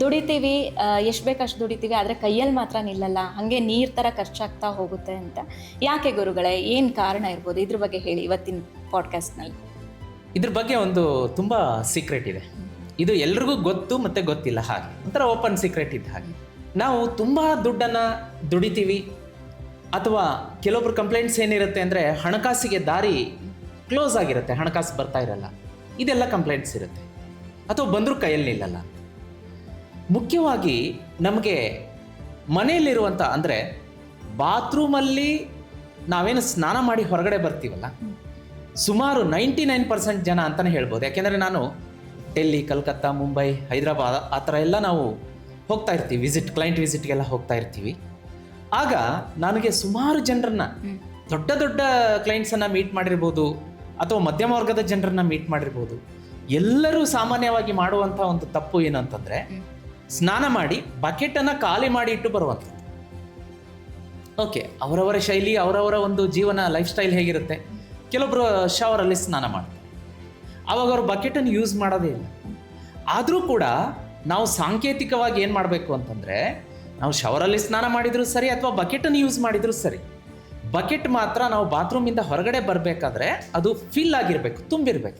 ದುಡಿತೀವಿ ಎಷ್ಟು ಬೇಕಷ್ಟು ದುಡಿತೀವಿ, ಆದರೆ ಕೈಯಲ್ಲಿ ಮಾತ್ರ ನಿಲ್ಲಲ್ಲ. ಹಾಗೆ ನೀರು ಥರ ಖರ್ಚಾಗ್ತಾ ಹೋಗುತ್ತೆ ಅಂತ. ಯಾಕೆ ಗುರುಗಳೇ? ಏನು ಕಾರಣ ಇರ್ಬೋದು? ಇದ್ರ ಬಗ್ಗೆ ಹೇಳಿ ಇವತ್ತಿನ ಪಾಡ್ಕಾಸ್ಟ್ನಲ್ಲಿ ಇದ್ರ ಬಗ್ಗೆ ಒಂದು ತುಂಬ ಸೀಕ್ರೆಟ್ ಇದೆ. ಇದು ಎಲ್ರಿಗೂ ಗೊತ್ತು ಮತ್ತು ಗೊತ್ತಿಲ್ಲ ಹಾಗೆ. ಒಂಥರ ಓಪನ್ ಸೀಕ್ರೆಟ್ ಇದ್ದ ಹಾಗೆ. ನಾವು ತುಂಬ ದುಡ್ಡನ್ನು ದುಡಿತೀವಿ, ಅಥವಾ ಕೆಲವೊಬ್ರು ಕಂಪ್ಲೇಂಟ್ಸ್ ಏನಿರುತ್ತೆ ಅಂದರೆ ಹಣಕಾಸಿಗೆ ದಾರಿ ಕ್ಲೋಸ್ ಆಗಿರುತ್ತೆ, ಹಣಕಾಸು ಬರ್ತಾ ಇರಲ್ಲ. ಇದೆಲ್ಲ ಕಂಪ್ಲೇಂಟ್ಸ್ ಇರುತ್ತೆ. ಅಥವಾ ಬಂದರೂ ಕೈಯಲ್ಲಿ ನಿಲ್ಲಲ್ಲ. ಮುಖ್ಯವಾಗಿ ನಮಗೆ ಮನೆಯಲ್ಲಿರುವಂಥ ಅಂದರೆ ಬಾತ್ರೂಮಲ್ಲಿ ನಾವೇನು ಸ್ನಾನ ಮಾಡಿ ಹೊರಗಡೆ ಬರ್ತೀವಲ್ಲ? ಸುಮಾರು ನೈಂಟಿ ನೈನ್ ಪರ್ಸೆಂಟ್ ಜನ ಅಂತಲೇ ಹೇಳ್ಬೋದು. ಯಾಕೆಂದರೆ ನಾನು ಡೆಲ್ಲಿ ಕಲ್ಕತ್ತಾ ಮುಂಬೈ ಹೈದರಾಬಾದ್ ಆ ಥರ ಎಲ್ಲ ನಾವು ಹೋಗ್ತಾ ಇರ್ತೀವಿ. ವಿಸಿಟ್ ಕ್ಲೈಂಟ್ ವಿಸಿಟ್ಗೆಲ್ಲ ಹೋಗ್ತಾ ಇರ್ತೀವಿ. ಆಗ ನನಗೆ ಸುಮಾರು ಜನರನ್ನ ದೊಡ್ಡ ದೊಡ್ಡ ಕ್ಲೈಂಟ್ಸನ್ನು ಮೀಟ್ ಮಾಡಿರ್ಬೋದು ಅಥವಾ ಮಧ್ಯಮ ವರ್ಗದ ಜನರನ್ನ ಮೀಟ್ ಮಾಡಿರ್ಬೋದು. ಎಲ್ಲರೂ ಸಾಮಾನ್ಯವಾಗಿ ಮಾಡುವಂಥ ಒಂದು ತಪ್ಪು ಏನು ಅಂತಂದರೆ ಸ್ನಾನ ಮಾಡಿ ಬಕೆಟನ್ನು ಖಾಲಿ ಮಾಡಿ ಇಟ್ಟು ಬರುವಂಥದ್ದು ಓಕೆ ಅವರವರ ಶೈಲಿ, ಅವರವರ ಒಂದು ಜೀವನ ಲೈಫ್ ಸ್ಟೈಲ್ ಹೇಗಿರುತ್ತೆ? ಕೆಲವೊಬ್ಬರು ಶವರಲ್ಲಿ ಸ್ನಾನ ಮಾಡ್ತಾರೆ. ಆವಾಗ ಅವರು ಬಕೆಟನ್ನು ಯೂಸ್ ಮಾಡೋದೇ ಇಲ್ಲ. ಆದರೂ ಕೂಡ ನಾವು ಸಾಂಕೇತಿಕವಾಗಿ ಏನು ಮಾಡಬೇಕು ಅಂತಂದರೆ, ನಾವು ಶವರಲ್ಲಿ ಸ್ನಾನ ಮಾಡಿದರೂ ಸರಿ ಅಥವಾ ಬಕೆಟನ್ನು ಯೂಸ್ ಮಾಡಿದರೂ ಸರಿ ಬಕೆಟ್ ಮಾತ್ರ ನಾವು ಬಾತ್ರೂಮಿಂದ ಹೊರಗಡೆ ಬರಬೇಕಾದ್ರೆ ಅದು ಫಿಲ್ ಆಗಿರಬೇಕು, ತುಂಬಿರಬೇಕು.